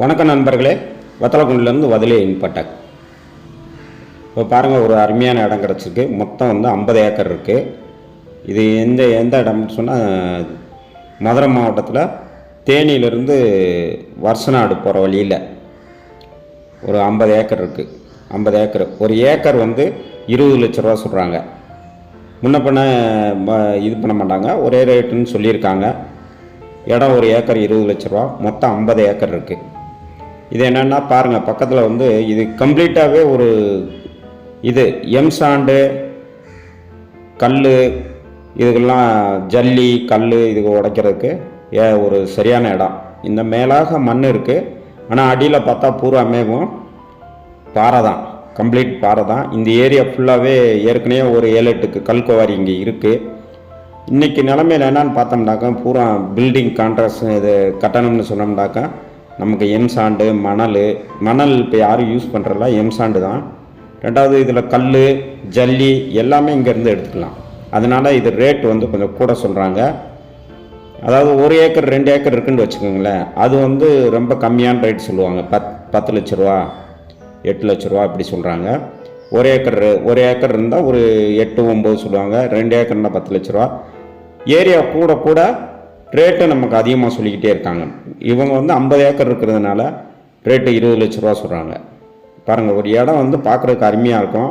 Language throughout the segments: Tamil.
வணக்கம் நண்பர்களே. வத்தலக்குண்டிலேருந்து வதலே இன்பட்டக். இப்போ பாருங்கள் ஒரு அருமையான இடம் கிடச்சிருக்கு. மொத்தம் வந்து ஐம்பது ஏக்கர் இருக்குது இது எந்த எந்த இடம்னு சொன்னால் மதுரை மாவட்டத்தில் தேனியிலிருந்து வருஷநாடு போகிற வழியில் ஒரு ஐம்பது ஏக்கர் இருக்குது ஐம்பது ஏக்கர். ஒரு ஏக்கர் வந்து இருபது லட்ச ரூபா சொல்கிறாங்க முன்ன பண்ண இது பண்ண மாட்டாங்க. ஒரே ரேட்டுன்னு சொல்லியிருக்காங்க. இடம் ஒரு ஏக்கர் இருபது லட்ச ரூபா. மொத்தம் ஐம்பது ஏக்கர் இருக்குது இது என்னென்னா பாருங்கள் பக்கத்தில் வந்து இது கம்ப்ளீட்டாகவே ஒரு இது எம் சாண்டு கல் இதுக்கெல்லாம் ஜல்லி கல் இதுக்கு உடைக்கிறதுக்கு ஏ ஒரு சரியான இடம். இந்த மேலாக மண் இருக்குது ஆனால் அடியில் பார்த்தா பூராமேவும் பாறை தான். கம்ப்ளீட் பாறை தான். இந்த ஏரியா ஃபுல்லாகவே ஏற்கனவே ஒரு ஏழு எட்டுக்கு கல்குவாரி இங்கே இருக்குது இன்றைக்கி நிலமையில் என்னென்னு பார்த்தோம்னாக்கா பூரா பில்டிங் கான்ட்ராக்ட் இது கட்டணம்னு சொன்னோம்னாக்கா நமக்கு எம் சாண்டு மணல் மணல் இப்போ யாரும் யூஸ் பண்ணுறதில்ல எம் சாண்டு தான். ரெண்டாவது இதில் கல் ஜல்லி எல்லாமே இங்கேருந்து எடுத்துக்கலாம். அதனால் இது ரேட் வந்து கொஞ்சம் கூட சொல்கிறாங்க அதாவது ஒரு ஏக்கர் ரெண்டு ஏக்கர் இருக்குன்னு வச்சுக்கோங்களேன். அது வந்து ரொம்ப கம்மியான ரேட் சொல்லுவாங்க. பத் பத்து லட்ச ரூபா எட்டு லட்ச ரூபா இப்படி சொல்கிறாங்க ஒரு ஏக்கர் ஒரு ஏக்கர் இருந்தால் ஒரு எட்டு ஒம்பது சொல்லுவாங்க. ரெண்டு ஏக்கர்னால் பத்து லட்ச ரூபா. ஏரியா கூட கூட ரேட்டு நமக்கு அதிகமாக சொல்லிக்கிட்டே இருக்காங்க. இவங்க வந்து ஐம்பது ஏக்கர் இருக்கிறதுனால ரேட்டு இருபது லட்ச ரூபா சொல்கிறாங்க பாருங்கள் ஒரு இடம் வந்து பார்க்குறதுக்கு அருமையாக இருக்கும்.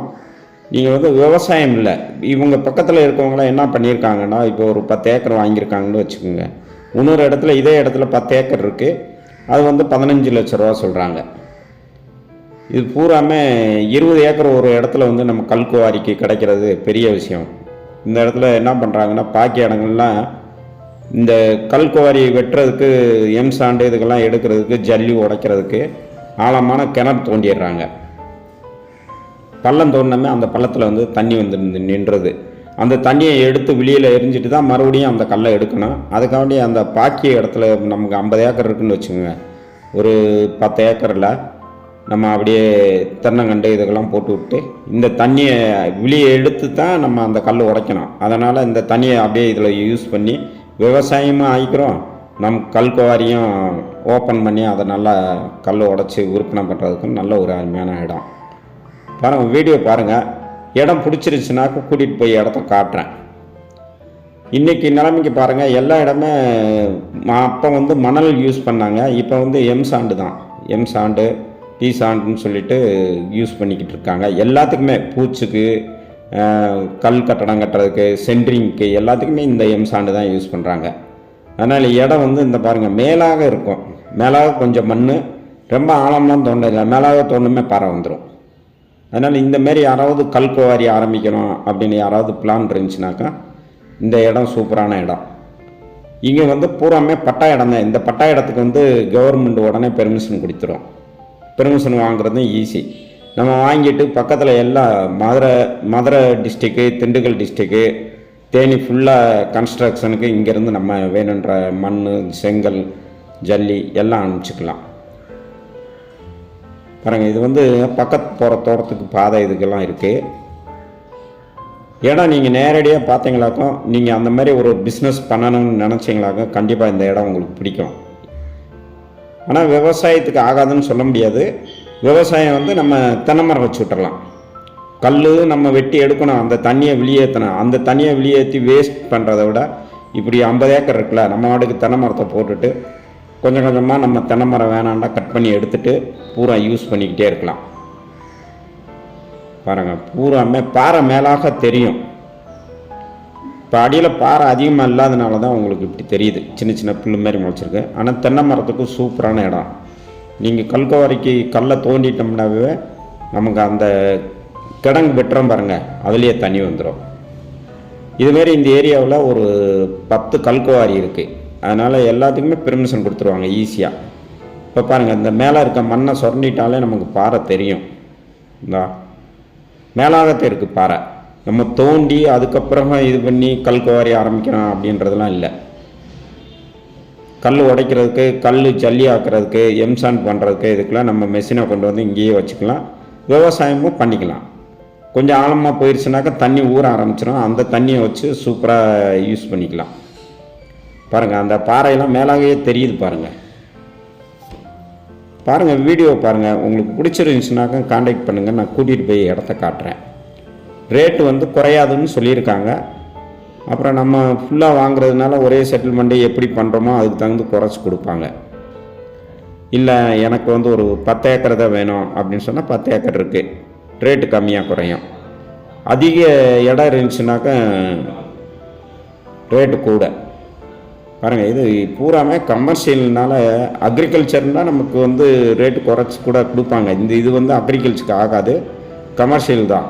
நீங்கள் வந்து விவசாயம் இல்லை. இவங்க பக்கத்தில் இருக்கவங்களாம் என்ன பண்ணியிருக்காங்கன்னா இப்போ ஒரு பத்து ஏக்கர் வாங்கியிருக்காங்கன்னு வச்சுக்கோங்க. இன்னொரு இடத்துல இதே இடத்துல பத்து ஏக்கர் இருக்குது அது வந்து பதினஞ்சு லட்ச ரூபா சொல்கிறாங்க இது பூராமே இருபது ஏக்கர் ஒரு இடத்துல வந்து நம்ம கல்குவாரிக்கு கிடைக்கிறது பெரிய விஷயம். இந்த இடத்துல என்ன பண்ணுறாங்கன்னா பாக்கி இடங்கள்லாம் இந்த கல்குவாரியை வெட்டுறதுக்கு எம் சாண்டு இதுக்கெல்லாம் எடுக்கிறதுக்கு ஜல்லி உடைக்கிறதுக்கு ஆழமான கிணறு தோண்டிடுறாங்க. பள்ளம் தோண்டினமே அந்த பள்ளத்தில் வந்து தண்ணி வந்து நின்றது. அந்த தண்ணியை எடுத்து வெளியில் எரிஞ்சிட்டு தான் மறுபடியும் அந்த கல்லை எடுக்கணும். அதுக்காண்டி அந்த பாக்கிய இடத்துல நமக்கு ஐம்பது ஏக்கர் இருக்குன்னு வச்சுக்கோங்க. ஒரு பத்து ஏக்கரில் நம்ம அப்படியே தென்னங்கண்டு இதுக்கெல்லாம் போட்டு விட்டு இந்த தண்ணியை வெளியே எடுத்து தான் நம்ம அந்த கல் உடைக்கணும். அதனால் இந்த தண்ணியை அப்படியே இதில் யூஸ் பண்ணி விவசாயமும் ஆகிக்கிறோம் நம் கல்குவாரியும் ஓப்பன் பண்ணி அதை நல்லா கல் உடச்சி விற்பனை பண்ணுறதுக்கும் நல்ல ஒரு அருமையான இடம். பாருங்கள் வீடியோ பாருங்கள் இடம் பிடிச்சிருச்சுனாக்க கூட்டிகிட்டு போய் இடத்த காட்டுறேன். இன்றைக்கி நிலைமைக்கு பாருங்கள் எல்லா இடமே அப்போ வந்து மணல் யூஸ் பண்ணாங்க. இப்போ வந்து எம் சாண்டு தான். எம் சாண்டு டீ சாண்டுன்னு சொல்லிட்டு யூஸ் பண்ணிக்கிட்டு இருக்காங்க. எல்லாத்துக்குமே பூச்சுக்கு கல் கட்டடம் கட்டுறதுக்கு சென்ட்ரிங்க்கு எல்லாத்துக்குமே இந்த எம் சாண்டு தான் யூஸ் பண்ணுறாங்க அதனால் இடம் வந்து இந்த பாருங்கள் மேலாக இருக்கும். மேலாக கொஞ்சம் மண் ரொம்ப ஆழம்லாம் தோண்டல மேலாக தோண்டுமே பாறை வந்துடும் அதனால் இந்த மாரி யாராவது கல்குவாரி ஆரம்பிக்கணும் அப்படின்னு யாராவது பிளான் இருந்துச்சுனாக்கா இந்த இடம் சூப்பரான இடம். இங்கே வந்து பூராமே பட்டா இடம் தான். இந்த பட்டா இடத்துக்கு வந்து கவர்மெண்ட் உடனே பெர்மிஷன் கொடுத்துரும். பெர்மிஷன் வாங்குறதும் ஈஸி நம்ம வாங்கிட்டு பக்கத்தில் எல்லா மதுரை மதுரை டிஸ்ட்ரிக்கு திண்டுக்கல் டிஸ்ட்ரிக்கு தேனி ஃபுல்லாக கன்ஸ்ட்ரக்ஷனுக்கு இங்கேருந்து நம்ம வேணுன்ற மண் செங்கல் ஜல்லி எல்லாம் அனுப்பிச்சிக்கலாம். பாருங்க இது வந்து பக்கத்து போகிற தோட்டத்துக்கு பாதை இதுக்கெல்லாம் இருக்குது இடம் நீங்கள் நேரடியாக பார்த்தீங்களாக்கும் நீங்கள் அந்த மாதிரி ஒரு பிஸ்னஸ் பண்ணணும்னு நினச்சிங்களாக்கும் கண்டிப்பாக இந்த இடம் உங்களுக்கு பிடிக்கும். ஆனால் விவசாயத்துக்கு ஆகாதுன்னு சொல்ல முடியாது. விவசாயம் வந்து நம்ம தென்னை மரம் வச்சு விட்டுறலாம். கல் நம்ம வெட்டி எடுக்கணும். அந்த தண்ணியை வெளியேற்றணும் அந்த தண்ணியை வெளியேற்றி வேஸ்ட் பண்ணுறத விட இப்படி ஐம்பது ஏக்கர் இருக்குல்ல நம்ம வாட்டுக்கு தென்னை மரத்தை போட்டுட்டு கொஞ்சம் கொஞ்சமாக நம்ம தென்னை மரம் வேணாண்டா கட் பண்ணி எடுத்துட்டு பூரா யூஸ் பண்ணிக்கிட்டே இருக்கலாம். பாருங்கள் பூராமே பாறை மேலாக தெரியும். இப்போ அடியில் பாறை அதிகமாக இல்லாதனால தான் உங்களுக்கு இப்படி தெரியுது. சின்ன சின்ன புல்லு மாதிரி முளைச்சிருக்கு. ஆனால் தென்னை மரத்துக்கு சூப்பரான இடம். நீங்கள் கல்குவாரிக்கு கல்லை தோண்டிட்டோம்னாவே நமக்கு அந்த கிடங்கு வெட்டுறோம் பாருங்கள் அதுலேயே தண்ணி வந்துடும் இதுமாரி இந்த ஏரியாவில் ஒரு பத்து கல்குவாரி இருக்குது அதனால் எல்லாத்துக்குமே பெர்மிஷன் கொடுத்துருவாங்க ஈஸியாக இப்போ பாருங்கள் இந்த மேலே இருக்க மண்ணை சுரண்டிட்டாலே நமக்கு பாறை தெரியும். இந்தா மேலாகத்தை இருக்குது பாறை. நம்ம தோண்டி அதுக்கப்புறமா இது பண்ணி கல்குவாரி ஆரம்பிக்கிறோம் அப்படின்றதெல்லாம் இல்லை. கல் உடைக்கிறதுக்கு கல் ஜல்லி ஆக்கிறதுக்கு எம்சாண்ட் பண்ணுறதுக்கு இதுக்கெல்லாம் நம்ம மெஷினை கொண்டு வந்து இங்கேயே வச்சுக்கலாம். விவசாயமும் பண்ணிக்கலாம். கொஞ்சம் ஆழமாக போயிடுச்சுனாக்கா தண்ணி ஊற ஆரம்பிச்சிடும் அந்த தண்ணியை வச்சு சூப்பராக யூஸ் பண்ணிக்கலாம். பாருங்கள் அந்த பாறையெல்லாம் மேலாகவே தெரியுது பாருங்கள் பாருங்கள் வீடியோ பாருங்கள் உங்களுக்கு பிடிச்சிருந்துச்சுனாக்கா காண்டாக்ட் பண்ணுங்கள் நான் கூட்டிகிட்டு போய் இடத்த காட்டுறேன். ரேட்டு வந்து குறையாதுன்னு சொல்லியிருக்காங்க. அப்புறம் நம்ம ஃபுல்லாக வாங்குறதுனால ஒரே செட்டில்மெண்ட்டை எப்படி பண்ணுறோமோ அதுக்கு தகுந்து குறைச்சி கொடுப்பாங்க. இல்லை எனக்கு வந்து ஒரு பத்து ஏக்கர் தான் வேணும் அப்படின்னு சொன்னால் பத்து ஏக்கர் இருக்குது ரேட்டு கம்மியாக குறையும். அதிக இடம் இருந்துச்சுனாக்கா ரேட்டு கூட. பாருங்கள் இது பூராமே கமர்ஷியல்னால அக்ரிகல்ச்சர்னால் நமக்கு வந்து ரேட்டு குறைச்சி கூட கொடுப்பாங்க. இந்த இது வந்து அக்ரிகல்ச்சருக்கு ஆகாது. கமர்ஷியல் தான்.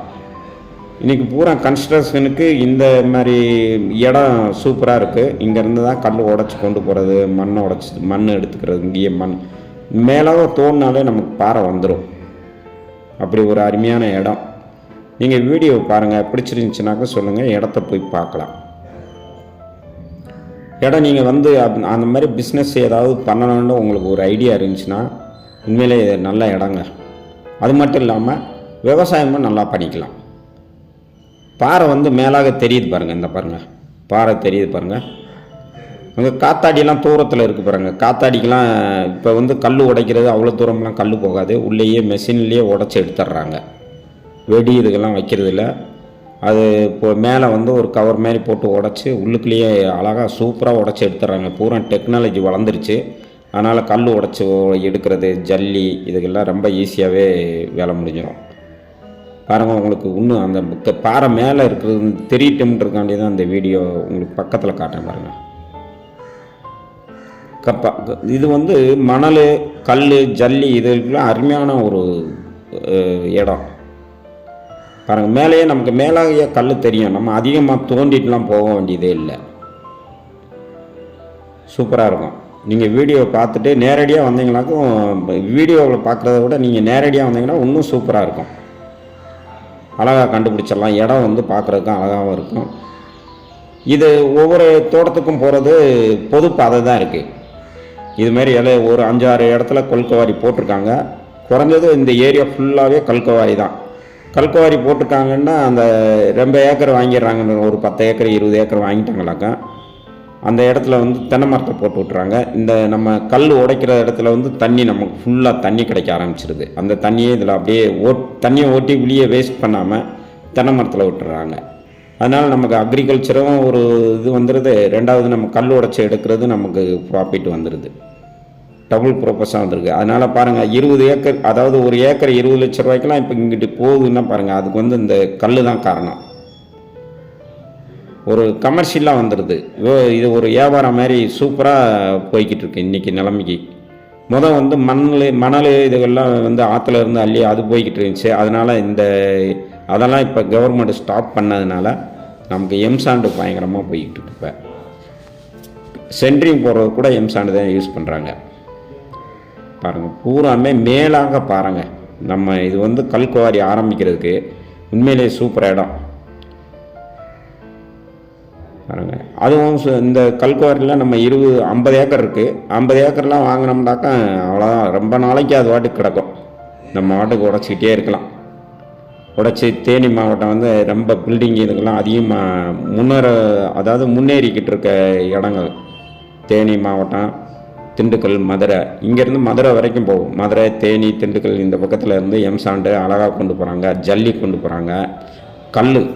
இன்றைக்கி பூரா கன்ஸ்ட்ரக்ஷனுக்கு இந்த மாதிரி இடம் சூப்பராக இருக்குது இங்கேருந்து தான் கல் உடச்சி கொண்டு போகிறது மண்ணை உடச்சி மண் எடுத்துக்கிறது இங்கேயே மண். மேலே தோணுனாலே நமக்கு பாறை வந்துடும் அப்படி ஒரு அருமையான இடம். நீங்கள் வீடியோ பாருங்கள் பிடிச்சிருந்துச்சுனாக்கா சொல்லுங்கள் இடத்த போய் பார்க்கலாம். இடம் நீங்கள் வந்து அப்- அந்த மாதிரி பிஸ்னஸ் ஏதாவது பண்ணணும்னு உங்களுக்கு ஒரு ஐடியா இருந்துச்சுன்னா உண்மையிலே நல்ல இடங்க. அது மட்டும் இல்லாமல் விவசாயமும் நல்லா பண்ணிக்கலாம். பாறை வந்து மேலாக தெரியுது பாருங்கள் இந்த பாருங்கள் பாறை தெரியுது பாருங்கள் அங்கே காத்தாடியெல்லாம் தூரத்தில் இருக்குது பாருங்கள் காத்தாடிக்கெலாம் இப்போ வந்து கல் உடைக்கிறது அவ்வளோ தூரம்லாம் கல் போகாது. உள்ளேயே மெஷின்லேயே உடச்சி எடுத்துடுறாங்க வெடி இதுக்கெல்லாம் வைக்கிறதில்ல. அது இப்போ மேலே வந்து ஒரு கவர் மாதிரி போட்டு உடச்சி உள்ளுக்குள்ளேயே அழகாக சூப்பராக உடச்சி எடுத்துடுறாங்க பூரா டெக்னாலஜி வளர்ந்துருச்சு. அதனால் கல் உடச்சி எடுக்கிறது ஜல்லி இதுக்கெல்லாம் ரொம்ப ஈஸியாகவே வேலை முடிஞ்சிடும் பாருங்கள் உங்களுக்கு இன்னும் அந்த பாறை மேலே இருக்கிறது தெரியட்டும்ன்றதுக்காண்டி தான் அந்த வீடியோ உங்களுக்கு பக்கத்தில் காட்டேன் பாருங்கள் கப்பா இது வந்து மணல் கல் ஜல்லி இதுக்கெல்லாம் அருமையான ஒரு இடம். பாருங்கள் மேலேயே நமக்கு மேலாகிய கல் தெரியும். நம்ம அதிகமாக தோண்டிட்டுலாம் போக வேண்டியதே இல்லை. சூப்பராக இருக்கும். நீங்கள் வீடியோ பார்த்துட்டு நேரடியாக வந்தீங்கனாக்கும் வீடியோவில் பார்க்குறத விட நீங்கள் நேரடியாக வந்தீங்கன்னா இன்னும் சூப்பராக இருக்கும். அழகாக கண்டுபிடிச்சிடலாம். இடம் வந்து பார்க்குறதுக்கும் அழகாகவும் இருக்கும். இது ஒவ்வொரு தோட்டத்துக்கும் போகிறது பொது பாதை தான் இருக்குது இதுமாரி இலை ஒரு அஞ்சாறு இடத்துல கொல்கவாரி போட்டிருக்காங்க. குறைஞ்சது இந்த ஏரியா ஃபுல்லாகவே கல்கவாரி தான். கல்கவாரி போட்டிருக்காங்கன்னா அந்த ரொம்ப ஏக்கர் வாங்கிடுறாங்கன்னு ஒரு பத்து ஏக்கர் இருபது ஏக்கர் வாங்கிட்டாங்களாக்கா. அந்த இடத்துல வந்து தென்னை மரத்தை போட்டு விட்றாங்க இந்த நம்ம கல் உடைக்கிற இடத்துல வந்து தண்ணி நமக்கு ஃபுல்லாக தண்ணி கிடைக்க ஆரம்பிச்சிருது. அந்த தண்ணியே இதில் அப்படியே ஓட் தண்ணியை ஓட்டி வெளியே வேஸ்ட் பண்ணாமல் தென்னை மரத்தில் விட்டுறாங்க. அதனால் நமக்கு அக்ரிகல்ச்சரும் ஒரு இது வந்துடுது ரெண்டாவது நம்ம கல் உடைச்சி எடுக்கிறது நமக்கு ப்ராஃபிட் வந்துடுது டபுள் ப்ரோப்பஸாக வந்திருக்கு. அதனால் பாருங்கள் இருபது ஏக்கர் அதாவது ஒரு ஏக்கர் இருபது லட்ச ரூபாய்க்கெலாம் இப்போ இங்கிட்டு போகுதுன்னா பாருங்கள் அதுக்கு வந்து இந்த கல் தான் காரணம். ஒரு கமர்ஷியலாக வந்துடுது இது ஒரு வியாபாரம் மாதிரி சூப்பராக போய்கிட்டு இருக்கு இன்றைக்கி நிலைமைக்கு. முதல் வந்து மணல் மணல் இதுகள்லாம் வந்து ஆற்றுல இருந்து அள்ளி அது போய்கிட்டு இருந்துச்சு. அதனால் இந்த அதெல்லாம் இப்போ கவர்மெண்ட் ஸ்டாப் பண்ணதுனால நமக்கு எம்சாண்டு பயங்கரமாக போய்கிட்டு இருக்கு இப்போ. சென்ட்ரிங் போடுறது கூட எம்சாண்டு தான் யூஸ் பண்ணுறாங்க பாருங்கள் பூராமே மேலாக பாருங்க. நம்ம இது வந்து கல்குவாரி ஆரம்பிக்கிறதுக்கு உண்மையிலேயே சூப்பர் இடம். பாருங்க. அதுவும் சு- இந்த கல்குவாரியில் நம்ம இருபது ஐம்பது ஏக்கர் இருக்குது ஐம்பது ஏக்கர்லாம் வாங்கினோம்னாக்கா அவ்வளோதான் ரொம்ப நாளைக்கு அது வாட்டுக்கு கிடக்கும். நம்ம வாட்டுக்கு உடச்சிக்கிட்டே இருக்கலாம். உடச்சி தேனி மாவட்டம் வந்து ரொம்ப பில்டிங் இதுக்கெல்லாம் அதிகமாக முன்னேற அதாவது முன்னேறிக்கிட்டு இருக்க இடங்கள். தேனி மாவட்டம் திண்டுக்கல் மதுரை. இங்கேருந்து மதுரை வரைக்கும் போகும். மதுரை தேனி திண்டுக்கல் இந்த பக்கத்தில் இருந்து எம்சாண்டு அழகாக கொண்டு போகிறாங்க ஜல்லி கொண்டு போகிறாங்க கல்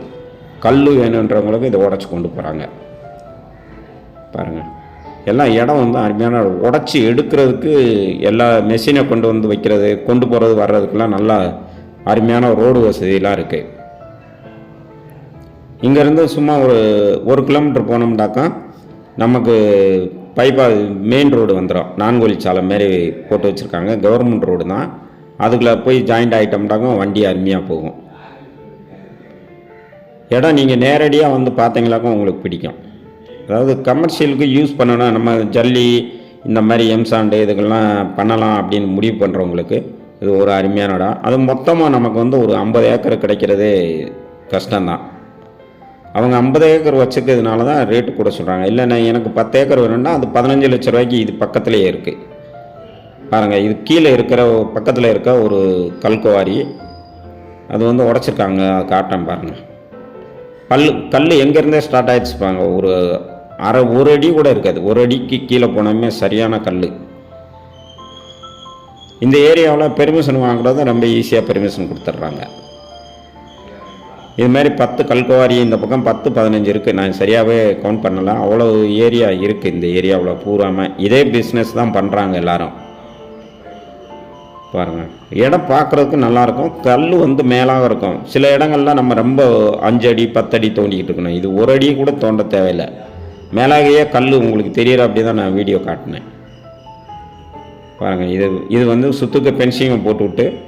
கல் வேணுன்றவங்களுக்கு இதை உடச்சி கொண்டு போகிறாங்க பாருங்கள் எல்லாம் இடம் வந்து அருமையான உடச்சி எடுக்கிறதுக்கு எல்லா மெஷினை கொண்டு வந்து வைக்கிறது கொண்டு போகிறது வர்றதுக்கெல்லாம் நல்லா அருமையான ரோடு வசதியெலாம் இருக்குது இங்கேருந்து சும்மா ஒரு ஒரு கிலோமீட்டர் போனோம்னாக்கா நமக்கு பைப்பா மெயின் ரோடு வந்துடும் நான்கோலி சாலை மாரி போட்டு வச்சுருக்காங்க. கவர்மெண்ட் ரோடு தான். அதுக்குள்ளே போய் ஜாயிண்ட் ஆகிட்டோம்னாக்கா வண்டி அருமையாக போகும். இடம் நீங்கள் நேரடியாக வந்து பார்த்தீங்களாக்கும் உங்களுக்கு பிடிக்கும். அதாவது கமர்ஷியலுக்கு யூஸ் பண்ணணும் நம்ம ஜல்லி இந்த மாதிரி எம்சாண்டு இதுக்கெல்லாம் பண்ணலாம் அப்படின்னு முடிவு பண்ணுறவங்களுக்கு இது ஒரு அருமையான இடம். அது மொத்தமாக நமக்கு வந்து ஒரு ஐம்பது ஏக்கர் கிடைக்கிறதே கஷ்டம்தான். அவங்க ஐம்பது ஏக்கர் வச்சுக்கிறதுனால தான் ரேட்டு கூட சொல்கிறாங்க இல்லை நான் எனக்கு பத்து ஏக்கர் வேணும்னா அது பதினஞ்சு லட்ச ரூபாய்க்கு இது பக்கத்துலேயே இருக்குது பாருங்கள் இது கீழே இருக்கிற பக்கத்தில் இருக்க ஒரு கல்குவாரி அது வந்து உடச்சிருக்காங்க அது காட்டேன் பாருங்கள் கல் கல் எங்கேருந்தே ஸ்டார்ட் ஆயிடுச்சு ஒரு அரை ஒரு அடி கூட இருக்காது. ஒரு அடிக்கு கீழே போனோமே சரியான கல் இந்த ஏரியாவில் பெர்மிஷன் வாங்குறது ரொம்ப ஈஸியாக பெர்மிஷன் கொடுத்துட்றாங்க. இது மாதிரி பத்து கல்குவாரி இந்த பக்கம் பத்து பதினஞ்சு இருக்குது நான் சரியாகவே கவுண்ட் பண்ணலை. அவ்வளோ ஏரியா இருக்குது இந்த ஏரியாவில் பூராமல் இதே பிஸ்னஸ் தான் பண்ணுறாங்க எல்லாரும். பாருங்கள் இடம் பார்க்குறதுக்கு நல்லாயிருக்கும். கல் வந்து மேலாக இருக்கும். சில இடங்கள்லாம் நம்ம ரொம்ப அஞ்சு அடி பத்து அடி தோண்டிக்கிட்டு இருக்கணும். இது ஒரு அடி கூட தோண்ட தேவையில்லை. மேலாகையே கல் உங்களுக்கு தெரியற அப்படி தான் நான் வீடியோ காட்டினேன். பாருங்கள் இது இது வந்து சுத்துக்கு பென்சிங்கை போட்டுவிட்டு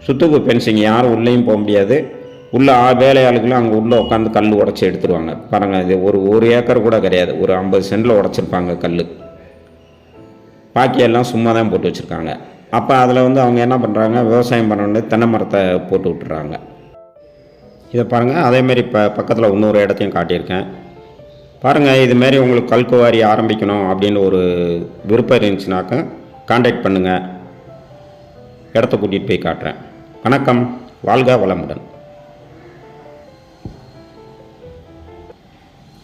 சுத்துக்கு பென்சிங் யாரும் உள்ளேயும் போக முடியாது. உள்ளே ஆ- அங்கே உள்ளே உட்காந்து கல் உடச்சி எடுத்துருவாங்க. பாருங்கள் இது ஒரு ஒரு ஏக்கர் கூட கிடையாது. ஒரு ஐம்பது சென்டில் உடச்சிருப்பாங்க கல் பாக்கியெல்லாம் சும்மா தான் போட்டு வச்சுருக்காங்க. அப்போ அதில் வந்து அவங்க என்ன பண்ணுறாங்க விவசாயம் பண்ணணுன்னு தென்னை மரத்தை போட்டு விட்டுறாங்க. இதை பாருங்கள் அதேமாரி இப்போ பக்கத்தில் இன்னொரு இடத்தையும் காட்டியிருக்கேன். பாருங்கள் இதுமாரி உங்களுக்கு கல்குவாரி ஆரம்பிக்கணும் அப்படின்னு ஒரு விருப்பம் இருந்துச்சுனாக்கா காண்டாக்ட் பண்ணுங்கள் இடத்த கூட்டிகிட்டு போய் காட்டுறேன். வணக்கம். வாழ்க வளமுடன்.